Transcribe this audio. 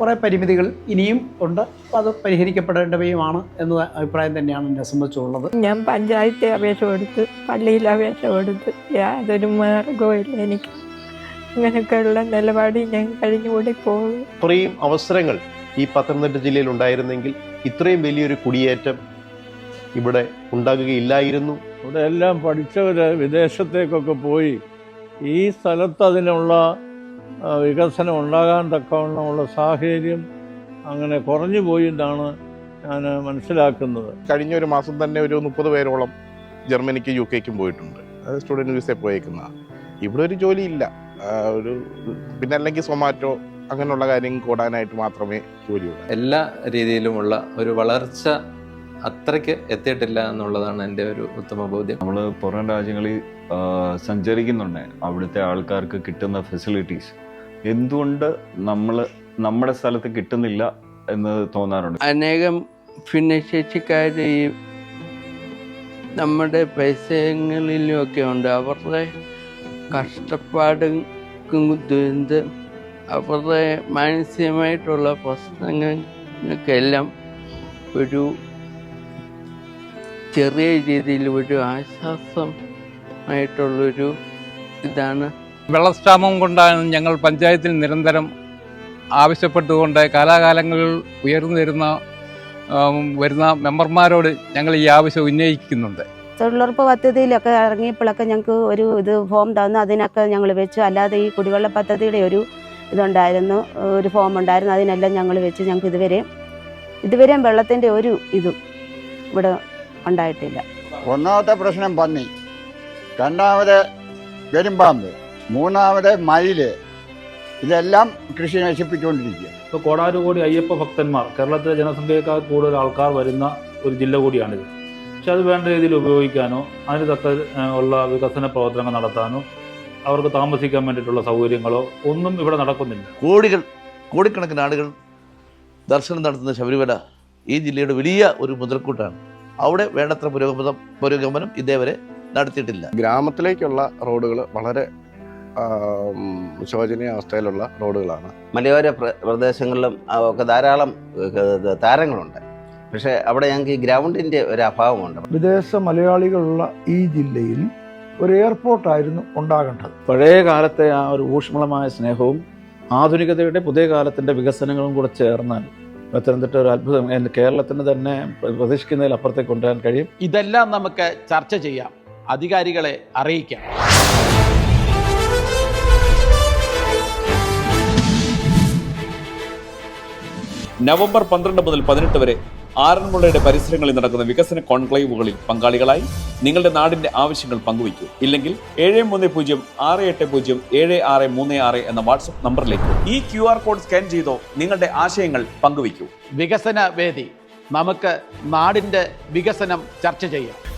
കുറേ പരിമിതികൾ ഇനിയും ഉണ്ട്. അത് പരിഹരിക്കപ്പെടേണ്ടവയുമാണ് എന്ന അഭിപ്രായം തന്നെയാണ് എന്നെ സംബന്ധിച്ചുള്ളത്. ഞാൻ പഞ്ചായത്തെ അപേക്ഷ കൊടുത്ത് പള്ളിയിൽ അപേക്ഷ കൊടുത്ത് യാതൊരു മാർഗവും ഇല്ല എനിക്ക്. അങ്ങനെയൊക്കെയുള്ള നിലപാട് ഞാൻ കഴിഞ്ഞുകൂടി പോകും ഇത്രയും അവസരങ്ങൾ ഈ പത്തനംതിട്ട ജില്ലയിൽ ഉണ്ടായിരുന്നെങ്കിൽ ഇത്രയും വലിയൊരു കുടിയേറ്റം ഇവിടെ ഉണ്ടാകുകയില്ലായിരുന്നു. ഇവിടെ എല്ലാം പഠിച്ചവർ വിദേശത്തേക്കൊക്കെ പോയി ഈ സ്ഥലത്ത് അതിനുള്ള വികസനം ഉണ്ടാകാൻ തക്കവണ്ണമുള്ള സാഹചര്യം അങ്ങനെ കുറഞ്ഞു പോയി എന്നാണ് ഞാൻ മനസ്സിലാക്കുന്നത്. കഴിഞ്ഞ ഒരു മാസം തന്നെ ഒരു മുപ്പത് പേരോളം ജർമ്മനിക്ക് യു കെക്കും പോയിട്ടുണ്ട്. അത് സ്റ്റുഡന്റ് വിസ പോയേക്കുന്ന ഇവിടെ ഒരു ജോലി ഇല്ല ഒരു പിന്നെ അല്ലെങ്കിൽ സൊമാറ്റോ അങ്ങനെയുള്ള കാര്യങ്ങൾ കൂടാനായിട്ട് മാത്രമേ ജോലിയുള്ളൂ. എല്ലാ രീതിയിലുമുള്ള ഒരു വളർച്ച അത്രയ്ക്ക് എത്തിയിട്ടില്ല എന്നുള്ളതാണ് എന്റെ ഒരു ഉത്തമ ബോധ്യം. നമ്മൾ പുറം രാജ്യങ്ങളിൽ സഞ്ചരിക്കുന്നുണ്ട്. അവിടുത്തെ ആൾക്കാർക്ക് കിട്ടുന്ന ഫെസിലിറ്റീസ് എന്തുകൊണ്ട് നമ്മൾ നമ്മുടെ സ്ഥലത്ത് കിട്ടുന്നില്ല എന്ന് തോന്നാറുണ്ട്? അനേകം ഭിന്നശേഷിക്കാർ ഈ നമ്മുടെ പരിസരങ്ങളിലുമൊക്കെ ഉണ്ട്. അവരുടെ കഷ്ടപ്പാടും ദുരന്തം അവരുടെ മാനസികമായിട്ടുള്ള പ്രശ്നങ്ങൾക്കെല്ലാം ഒരു ചെറിയ രീതിയിൽ ഒരു ആശ്വാസമായിട്ടുള്ളൊരു ഇതാണ്. വെള്ളക്ഷാമം കൊണ്ടാണ് ഞങ്ങൾ പഞ്ചായത്തിൽ നിരന്തരം ആവശ്യപ്പെട്ടുകൊണ്ട് കാലാകാലങ്ങളിൽ ഉയർന്നു വരുന്ന വരുന്ന മെമ്പർമാരോട് ഞങ്ങൾ ഈ ആവശ്യം ഉന്നയിക്കുന്നുണ്ട്. തൊഴിലുറപ്പ് പദ്ധതിയിലൊക്കെ ഇറങ്ങിയപ്പോഴൊക്കെ ഞങ്ങൾക്ക് ഒരു ഇത് ഫോം തന്നു അതിനൊക്കെ ഞങ്ങൾ വെച്ചു. അല്ലാതെ ഈ കുടിവെള്ള പദ്ധതിയുടെ ഒരു ഇതുണ്ടായിരുന്നു ഒരു ഫോം ഉണ്ടായിരുന്നു. അതിനെല്ലാം ഞങ്ങൾ വെച്ച് ഞങ്ങൾക്ക് ഇതുവരെയും ഇതുവരെയും വെള്ളത്തിന്റെ ഒരു ഇതും ഇവിടെ ഉണ്ടായിട്ടില്ല. ഒന്നാമത്തെ പ്രശ്നം പന്നി. രണ്ടാമത് പെരുമ്പാമ്പ് മൂന്നാമത് മയിൽ. ഇതെല്ലാം കൃഷി നശിപ്പിച്ചുകൊണ്ടിരിക്കുക. ഇപ്പോൾ കോടാനുകോടി അയ്യപ്പ ഭക്തന്മാർ കേരളത്തിലെ ജനസംഖ്യയേക്കാൾ കൂടുതൽ ആൾക്കാർ വരുന്ന ഒരു ജില്ല കൂടിയാണിത്. പക്ഷെ അത് വേണ്ട രീതിയിൽ ഉപയോഗിക്കാനോ അതിന് തക്ക ഉള്ള വികസന പ്രവർത്തനങ്ങൾ നടത്താനോ അവർക്ക് താമസിക്കാൻ വേണ്ടിയിട്ടുള്ള സൗകര്യങ്ങളോ ഒന്നും ഇവിടെ നടക്കുന്നില്ല. കോടികൾ കോടിക്കണക്കിന് ആളുകൾ ദർശനം നടത്തുന്ന ശബരിമല ഈ ജില്ലയുടെ വലിയ ഒരു മുതൽക്കൂട്ടാണ്. അവിടെ വേണ്ടത്ര പുരോഗമനം പുരോഗമനം ഇതേവരെ നടത്തിയിട്ടില്ല. ഗ്രാമത്തിലേക്കുള്ള റോഡുകൾ വളരെ ശോചനീയ അവസ്ഥയിലുള്ള റോഡുകളാണ്. മലയോര പ്ര- പ്രദേശങ്ങളിലും ഒക്കെ ധാരാളം താരങ്ങളുണ്ട്. പക്ഷേ അവിടെ ഞങ്ങൾക്ക് ഈ ഗ്രൗണ്ടിന്റെ ഒരു അഭാവമുണ്ട്. വിദേശ മലയാളികളുള്ള ഈ ജില്ലയിൽ ഒരു എയർപോർട്ടായിരുന്നു ഉണ്ടാകേണ്ടത്. പഴയ കാലത്തെ ആ ഒരു ഊഷ്മളമായ സ്നേഹവും ആധുനികതയുടെ പുതിയ കാലത്തിന്റെ വികസനങ്ങളും കൂടെ ചേർന്നാൽ പത്തനംതിട്ട ഒരു അത്ഭുതം. കേരളത്തിന് തന്നെ പ്രതീക്ഷിക്കുന്നതിൽ അപ്പുറത്തേക്ക് കൊണ്ടുവരാൻ കഴിയും. ഇതെല്ലാം നമുക്ക് ചർച്ച ചെയ്യാം. അധികാരികളെ അറിയിക്കാം. നവംബർ പന്ത്രണ്ട് മുതൽ പതിനെട്ട് വരെ ആറന്മുളയുടെ പരിസരങ്ങളിൽ നടക്കുന്ന വികസന കോൺക്ലേവുകളിൽ പങ്കാളികളായി നിങ്ങളുടെ നാടിന്റെ ആവശ്യങ്ങൾ പങ്കുവയ്ക്കൂ. ഇല്ലെങ്കിൽ ഏഴ് മൂന്ന് പൂജ്യം ആറ് എട്ട് പൂജ്യം ഏഴ് ആറ് മൂന്ന് ആറ് എന്ന വാട്സ്ആപ്പ് നമ്പറിലേക്ക് ഈ ക്യു ആർ കോഡ് സ്കാൻ ചെയ്തോ നിങ്ങളുടെ ആശയങ്ങൾ പങ്കുവയ്ക്കൂ. വികസന വേദി. നമുക്ക് നാടിന്റെ വികസനം ചർച്ച ചെയ്യാം.